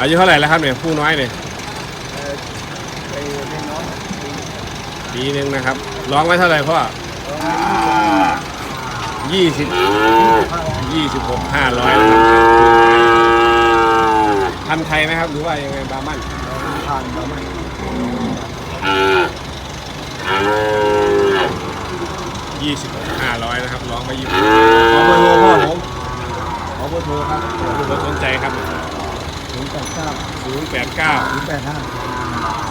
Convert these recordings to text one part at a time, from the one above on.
อายุเท่าไหร่แล้วครับเนี่ยผู้น้อยเนี่ยเอ่อไปเล่นน้องปีปีหนึ่งนะครับ ร้องไว้เท่าไหร่พ่อยี่สิบยี่สิบหกห้าร้อยนะครับพันธุ์ไทยไหมครับหรือว่ายังไงบาร์มันผ่านมาไม่ยี่สิบหกห้าร้อยนะครับร้องไปยี่สิบขอเบอร์โทรพ่อผมขอเบอร์โทรครับเผื่อลูกค้าสนใจครับ ศูนย์แปดเก้าศูนย์แปดเก้าศูนย์แปดห้า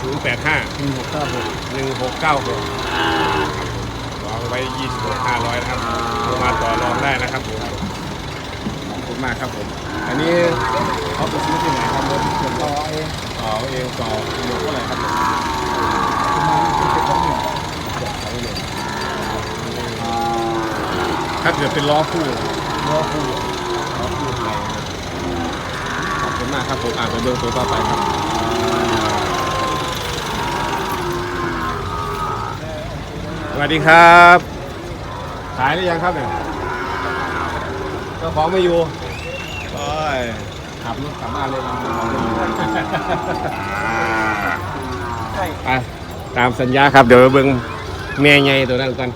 ศูนย์แปดห้าหนึ่งหกเก้าหกหนึ่งหกเก้าหกวางไว้ยี่สิบห้าร้อยนะครับโทรมาต่อรองได้นะครับผมขอบคุณมากครับผม อันนี้เขาไปซื้อที่ไหนครับรถส่วนต่อเองต่อเองต่อกิโลเท่าไหร่ครับประมาองหนึ่งเกือบสองโลถ้าเกิดเป็นล้อคู่ล้อคู่ ล้อคู่อะไรนะครับขอบคุณ มากครับผมอ่านไปเบอร์ตัวต่อไปครับสวัสดีครับขายหรือยังครับเนี่ยเจ้าของไม่อยู่โอ้ยขับรถกลับบ้านเลยนะเจ้าของไม่อยู่ใช่ไปตามสัญญาครับเดี๋ยวไปเบิ่งแม่ใหญ่ตัวนั้นกัน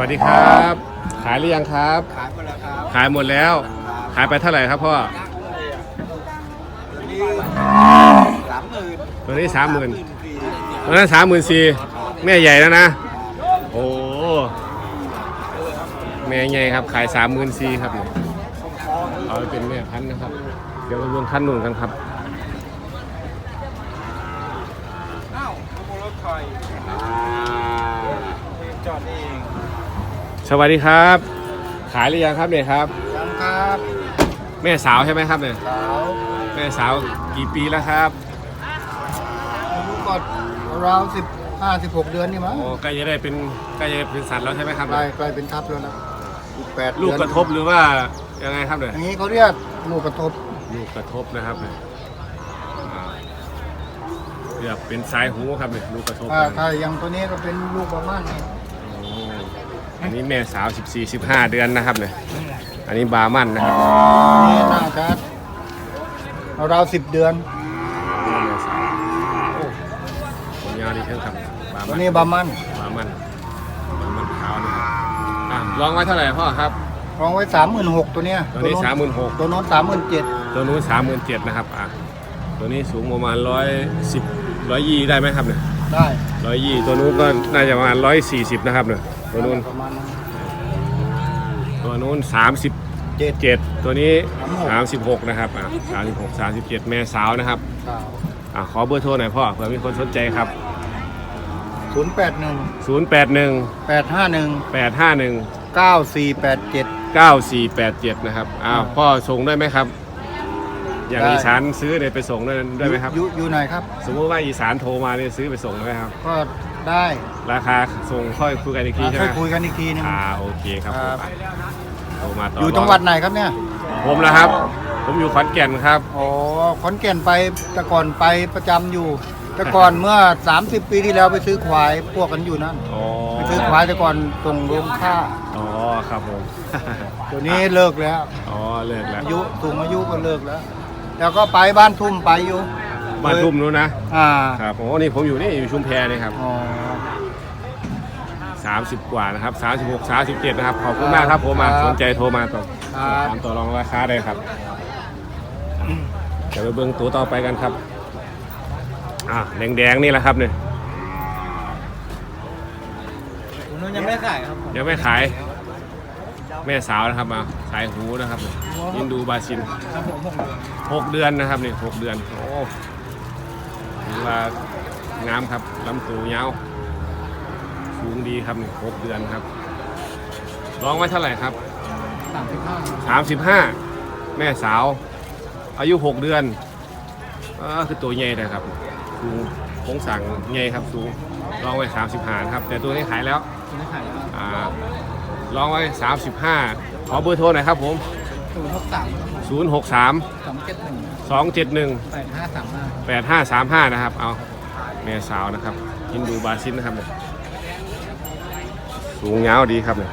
วัสดีครับ ขายหรือยังครับ ขายหมดแล้วครับขายหมดแล้ว ขายไปเท่าไหร่ครับพ่อ ตัวนี้สามหมื่นตัวนี้สามหมื่นสี่ตัวนั้นสามหมื่นสี่แม่ใหญ่แล้วนะ โอ้แม่ใหญ่ครับ ขายสามหมื่นสี่ครับเนี่ยเอาไปเป็นแม่พันธุ์นะครับ เดี๋ยวไปรวมพันธุ์นุ่นกันครับ อ้าวขโมยรถใครจอดเอง สวัสดีครับ ขายหรือยังครับเนี่ยครับ ยังครับแม่สาวใช่ไหมครับเนี่ยสาวแม่สาวกี่ปีแล้วครับอายุก็ราวสิบห้าสิบหกเดือนนี่มั้งโอ้ใกล้จะได้เป็นใกล้จะเป็นสัตว์แล้วใช่ไหมครับกลายกลายเป็นทับแล้วนะอีกแปดลูกเดือนกระทบหรือว่ายังไงครับเนี่ยอย่างนี้เขาเรียกลูกกระทบลูกกระทบนะครับเนี่ยอ่าเรียกเป็นสายหูครับเนี่ยลูกกระทบถ้านะถ้าอย่างตัวนี้ก็เป็นลูกประมาณนี้โอ้ อันนี้แม่สาว 14 15 เดือนนะครับเนี่ยอันนี้บาร์มันนะครับนี่น่าจะราวสิบเดือนแม่สาวโอ้ผมยาวดีเช่นครับบาร์ตัมัวนนี้บามันบาร์มันบาร์มันขาวนะครับอะลองไว้เท่าไหร่พ่อครับ รองไว้สามหมื่นหกตัวเนี้ยตัวนี้โ36,000ตัวโน้นสามหมื่นเจ็ดตัวนู้นสามหมื่นเจ็ดนะครับอะตัวนี้สูงประมาณร้อยสิบร้อยยี่ได้ไหมครับเนี่ยได้ร้อยยี่ตัวนู้นก็น่าจะประมาณร้อยสี่สิบนะครับเนี่ย ตัวนู้นประมาณนั้นตัวนู้นสามสิบเจ็ดเจ็ดตัวนี้36สามสิบหกนะครับอะสามสิบหกสามสิบเจ็ดแม่สาวนะครับสาวอะขอเบอร์โทรหน่อยพ่อเผื่อมีคนสนใจครับศูนย์แปดหนึ่งศูนย์แปดหนึ่งแปดห้าหนึ่งแปดห้าหนึ่งเก้าสี่แปดเจ็ดเก้าสี่แปดเจ็ดนะครับอ้าวพ่อส่งได้ไหมครับ อย่างได้อีสานซื้อเนี่ยไปส่งได้ได้ไหมครับอยู่อยู่ไหนครับ สมมติว่าอีสานโทรมาเนี่ยซื้อไปส่งได้ไหมครับ ก็ ได้ราคาส่งค่อยคุยกันอีกทีใช่ไหค่มอยคุยกันอีกทีนึง อ่าโอเคครับผมครับ อะโทรมาต่อออยู่จังหวัดไหนครับเนี่ยผมนะครับ ผมอยู่ขอนแก่นครับ อ๋อขอนแก่นไปแต่ก่อนไปประจำอยู่ แต่ก่อนเมื่อ 30 ปีที่แล้วไปซื้อควายพวกกันอยู่นั่นอ๋อไปซื้อควายแต่ก่อนส่งโรงค่าอ๋อครับผม เดี๋ยวนี้เลิกแล้ว อ๋อเลิกแล้วอายุสูงอายุก็เลิกแล้ว แล้วก็ไปบ้านทุ่มไปอยู่ บ้านทุ่มนู้นนะ อ่าครับโอ้นี่ผมอยู่นี่อยู่ชุมแพนี่ครับอ๋อ30กว่านะครับ36 37นะครับ ขอบคุณมากครับผมมาสนใจโทรมาต่อถามต่อรองราคาได้ครับเดี๋ยวไปเบิ้งตัวต่อไปกันครับ อะแดงๆนี่แหละครับเนี่ยผมยังไม่ขายครับยังไม่ขาย แม่สาวนะครับมาสายหูนะครับยินดูบาซินครับผมผมหกเดือนนะครับนี่หกเดือนโอ้ถือ ว่างามครับลำตัวยาวสูงดีครับนี่หกเดือนครับร้องไว้เท่าไหร่ครับสามสิบห้าสามสิบห้าแม่สาว อายุหกเดือนเออคือตัวใหญ่นะครับสูงโครงสั่งใหญ่ครับสูงร้องไว้สามสิบห้าครับ แต่ตัวนี้ขายแล้วไม่ขายแล้วอ่าร้องไว้สามสิบห้าขอเบอร์โทรหน่อยครับผม ศศูนย์หกสามศูนย์หกสามสองเจ็ดหนึ่งสองเจ็ดหนึ่งแปดห้าสามห้าแปดห้าสามห้านะครับ เอาแม่สาวนะครับฮินดูบาซินนะครับเนี่ยสูงยาวดีครับเนี่ย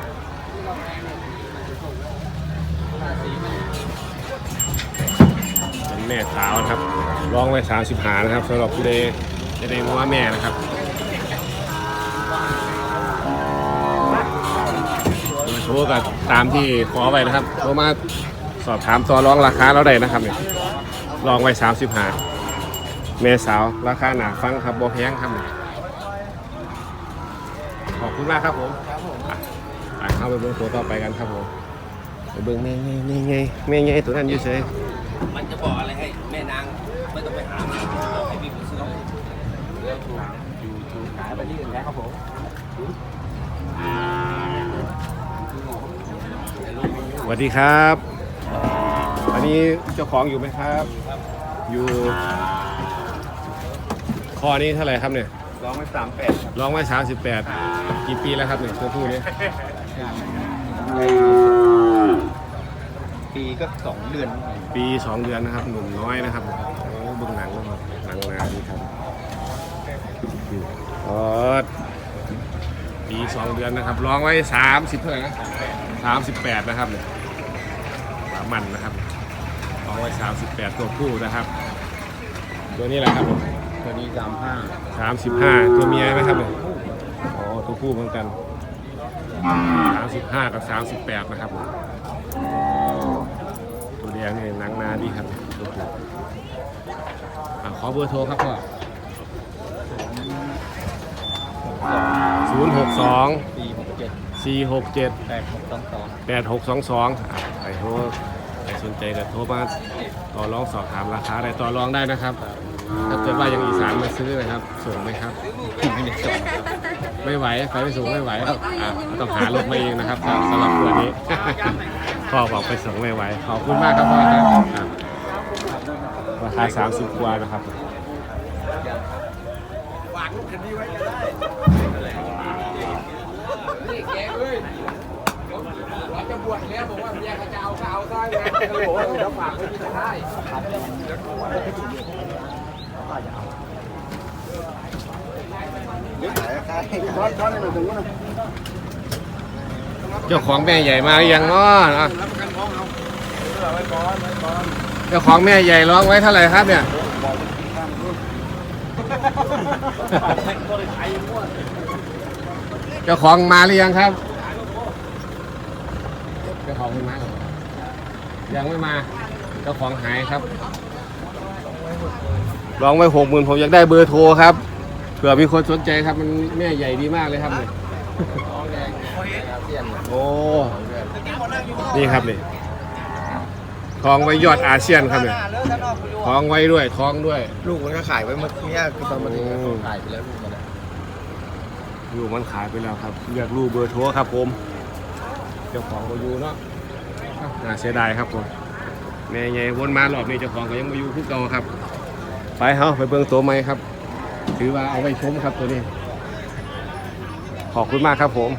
เป็นแม่สาวนะครับร้องไว้สามสิบหานะครับสำหรับผู้ใดจะได้รู้ว่าแม่นะครับโทรกับตามที่ขอไว้นะครับโทรมา สอบถามต่อรองราคาเราได้นะครับเนี่ยลองไว้สามสิบหาเมสาวราคาหนาฟังครับบอแพงครับขอบคุณมากครับผมอะไปเข้าไปเบิ้งตัวต่อไปกันครับผมไปเบิ้งแม่ไงแม่ไงแม่ไงตัวนั้นอยู่เฉยมันจะบอกอะไรให้แม่นางไม่ต้องไปหามันเราให้พี่ไปซื้อแล้วถูกอยู่ถูกขายไปที่อื่นแล้วครับผมสวัสดีครับอั นนี้เจ้าของอยู่ไหมครับ อยู่คอนี้เท่าไหร่ครับเนี่ยลองไปสามแปดลองไว้สามสิบแปดกี่ปีแล้วครับเนี่ยตัวผู้นี้ปีก็สองเดือน ปีสองเดือนนะครับ หนุ่มน้อยนะครับโอ้เบื้องหนังนะครับหนังนาดีครับออดปีสองเดือนนะครับลองไว้สามสิบเท่าไหร่นะสามสิบแปดนะครับเนี่ยสามันนะครับ ลองไว้สามสิบแปดตัวผู้นะครับ ตัวนี้แหละครับผมตัวนี้สามห้าสามสิบห้าตัวเมียไหมครับเนี่ยอ๋อตัวผู้เหมือนกันสามสิบห้ากับสามสิบแปดนะครับผมตัวแดงนี่หนังนาดีครับตัวผู้อะขอเบอร์โทรครับพ่อศูนย์หกสองปีหกเจ็ดสี่หกเจ็ดแปดหกสองสองแปดหกสองสองใครโทรใคร สนใจก็โทรมาต่อรองสอบถามราคาได้ต่อรองได้นะครับถ้าเกิดว่ายังอีสานมาซื้อนะครับ ส่งไหมครับ ไม่ได้ส่งครับไม่ไหวไปไม่ส่งไม่ไหวครับอะต้องหารถมาเองนะครับสำหรับตัวนี้ พ่อบอกไปส่งไม่ไหวขอบคุณมากครับพ่อครับอะราคา30กว่านะครับจะบว ชแล้วบอกว่าเมียเขาจะเอาก็เอาได้ไงเขาบอกว่าเดี๋ยวฝากไว้ที่จะได้เจ้าของแม่ใหญ่มาหรือยังง้อนะเจ้าของแม่ใหญ่ร้องไว้เท่าไหร่ครับเนี่ยเจ้าของมาหรือยังครับาของไม่มาเหรอยังไม่มาเจ้าของหายครับร้องไว้หกหมื่นผมอยากได้เบอร์โทรครับเผื่อมีคนสนใจครับมันแม่ใหญ่ดีมากเลยครับเนี่ยโอ้นี่ครับนี่ทองไว้ยอดอาเซียนครับเนี่ยทองไว้ด้วยท้องด้วย ลูกมันก็ขายไว้เมื่อกี้คือตอนมันโอ้ขายไปแล้วลูกมันอะอยู่มันขายไปแล้วครับอยากรู้เบอร์โทรครับผม เจ้าของก็อยู่เนาะน่าเสียดายครับผมแม่ใหญ่วนมารอบนี้เจ้าของก็ยังมาอยู่คือเก่าครับ ไปเฮาไปเบิ่งตัวใหม่ครับ ถือว่าเอาไว้ชมครับตัวนี้ ขอบคุณมากครับผม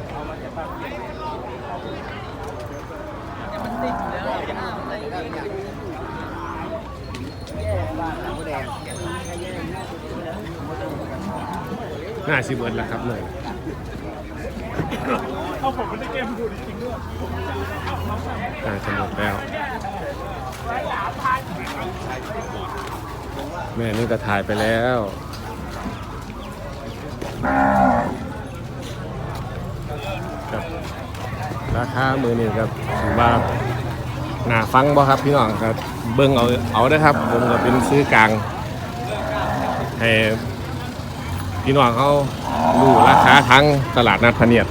น่าสิเบิร์ดแล้วครับเลยเขาบอกมันได้เกมดูด น่าจะหมดแล้ว แม่นี่ก็ถ่ายไปแล้วครับราคามือนี่ครับถือว่าหนาฟังบ่ครับพี่น้องครับเบิ่งเอาเอาได้ครับผมก็เป็นซื้อกลางให้พี่น้องเขารู้ราคาทั้งตลาดนัดพเนียด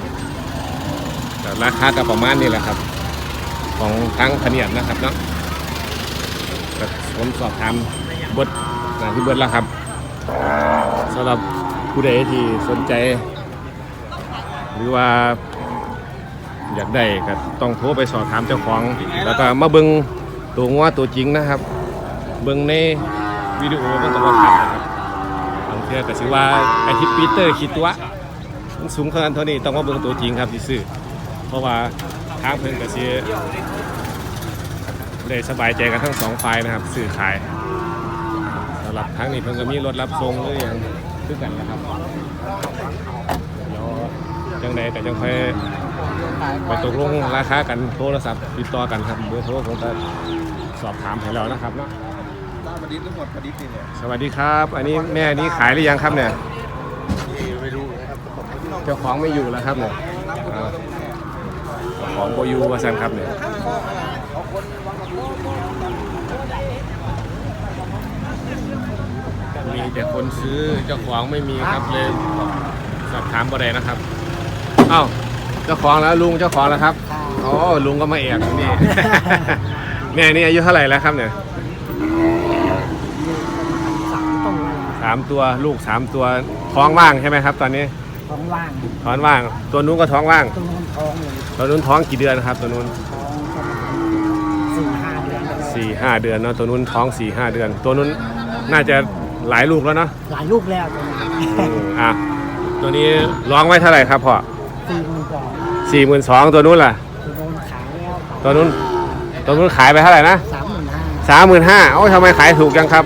ราคาก็ประมาณนี้แหละครับ ของทั้งพะเนียดนะครับเนาะผมสอบถามเบดนะที่เบิดแล้วครับสำหรับผู้ใดที่สนใจ หรือว่าอยากได้ก็ต้องโทรไปสอบถามเจ้าของ แล้วก็มาเบิ่งตัวงัวตัวจริงนะครับ เบิ่งในวิดีโอมันก็บ่ชัดนะครับบางเทื่อก็สิว่าไอที่ปีเตอร์คิดตัวมันสูงขนาดเท่านี้ต้องมาเบิ่งตัวจริงครับที่ซื้อ เพราะว่าทางเพิ่นก็สิได้สบายใจกันทั้งสองฝ่ายนะครับสื่อขายสำหรับทั้งนี้เพิ่งก็มีรถรับส่งหรือยังคือกันนะครับเดี๋ยวจังใดแต่จังค่อยไปตกลงราคากันโทรศัพท์ติดต่อกันครับเบอร์โทรผมก็สอบถามให้แล้วนะครับเนาะประดิษฐ์ทั้งหมดประดิษฐ์นี่เนี่ยสวัสดีครับ อันนี้แม่นี้ขายหรือยังครับเนี่ยไม่รู้นะครับเจ้าของไม่อยู่แล้วครับเนี่ยอ่าเจ้า ของโบยูว่าซันครับเนี่ยมีแต่คนซื้อเจ้าของไม่มีครับเลยสอบถามบ่ได้นะครับเอ้าเจ้าของแล้วลุงเจ้าของแล้วครับอ๋อลุงก็มาแอบนี่แม่นี่อายุเท่าไหร่แล้วครับเนี่ยสามตัวลูกสามตัวท้องว่างใช่ไหมครับ ตอนนี้ ท้องว่างท้องว่าง ตัวนู้นก็ท้องว่าง ตัวนู้นท้องเลยตัวนู้นท้องกี่เดือนครับ ตัวนู้นท้องประมาณสี่ห้าเดือนแล้วสี่ห้าเดือนเนาะตัวนู้นท้องสี่ห้าเดือน ตัวนู้นน่าจะหลายลูกแล้วเนาะหลายลูกแล้วตัวนี้อืมอะตัวนี้ร้องไว้เท่าไหร่ครับพ่อสี่หมื่นกว่าสี่หมื่นสองตัวนู้นล่ะตัวนู้นขายแล้วตัวนู้นตัวนู้นขายไปเท่าไหร่นะสามหมื่นห้าสามหมื่นห้าเอ้าทำไมขายถูกจังครับ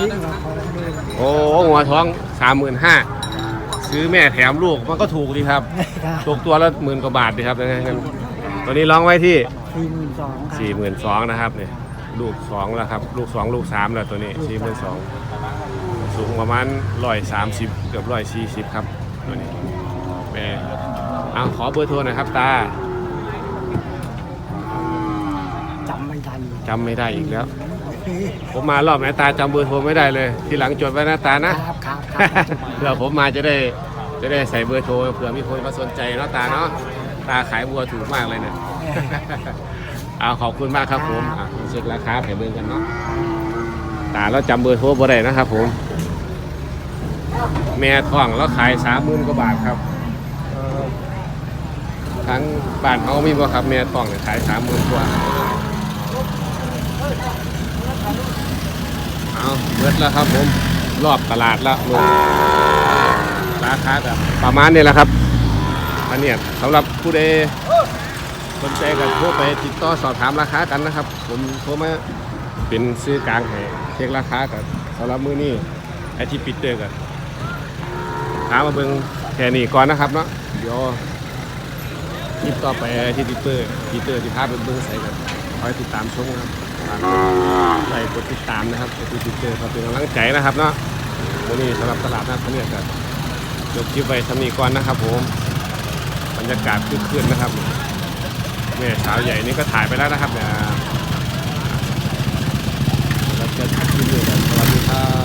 ยิ่งมาพอเลยโอ้หัวท้องสามหมื่นห้า ซื้อแม่แถมลูกมันก็ถูกดีครับตกตัวละหมื่นกว่าบาทดีครับงั้นตัวนี้ร้องไว้ที่สี่หมื่นสองสี่หมื่นสองนะครับเนี่ยลูกสองแล้วครับ ลูกสองลูกสามแล้วตัวนี้สี่หมื่นสองสูงประมาณร้อยสามสิบเกือบร้อยสี่สิบครับตัวนี้แม่เอาขอเบอร์โทรหน่อยครับตาจำไม่ทันจำไม่ได้อีกแล้ว ผมมารอบไหนตาจำเบอร์โทรไม่ได้เลย ทีหลังจดไว้นะตานะ ครับครับครับเผื่อผมมาจะได้จะได้ใส่เบอร์โทรเผื่อมีคนมาสนใจเนาะตาเนาะตาขายบัวถูกมากเลยเนี่ยเอาขอบคุณมากครับผมอะเช็คราคาแผ่เบิ่งกันเนาะตาเราจำเบอร์โทรบ่ได้นะครับผม แม่ท้องแล้วขายสามหมื่นกว่าบาทครับเอ่อทั้งบ้านเขามีบ่ครับแม่ท้องเนี่ยขายสามหมื่นกว่าเอาเบิดแล้วครับผม รอบตลาดแล้วลงราคาแบบประมาณนี้แหละครับอันเนี้ยสำหรับผู้ใดสนใจกันโทรไปติดต่อสอบถามราคากันนะครับ ผมโทรมาเป็นซื้อกลางให้เช็คราคากันสำหรับมือนี้ไอที่ปิดเตอร์กันถามมาเบิ่งแค่นี้ก่อนนะครับเนาะเดี๋ยวคลิปต่อไปไอ้ที่ติดเตอร์ติดเตอร์ที่พาไปเบิ่งใส่กันคอยติดตามชมนะครับฝากกดไลค์กดติดตามนะครับไอที่ติดเตอร์ก็เป็นกำลังใจนะครับเนาะ วันนี้สำหรับตลาดนัดเขเนี่ยครับจบคลิปไปทำนี้ก่อนนะครับผมบรรยากาศคึกคืนนะครับแม่สาวใหญ่นี่ก็ถ่ายไปแล้วนะครับเนี่ยเราจะทักทีเดียวกันสวัสดีครับ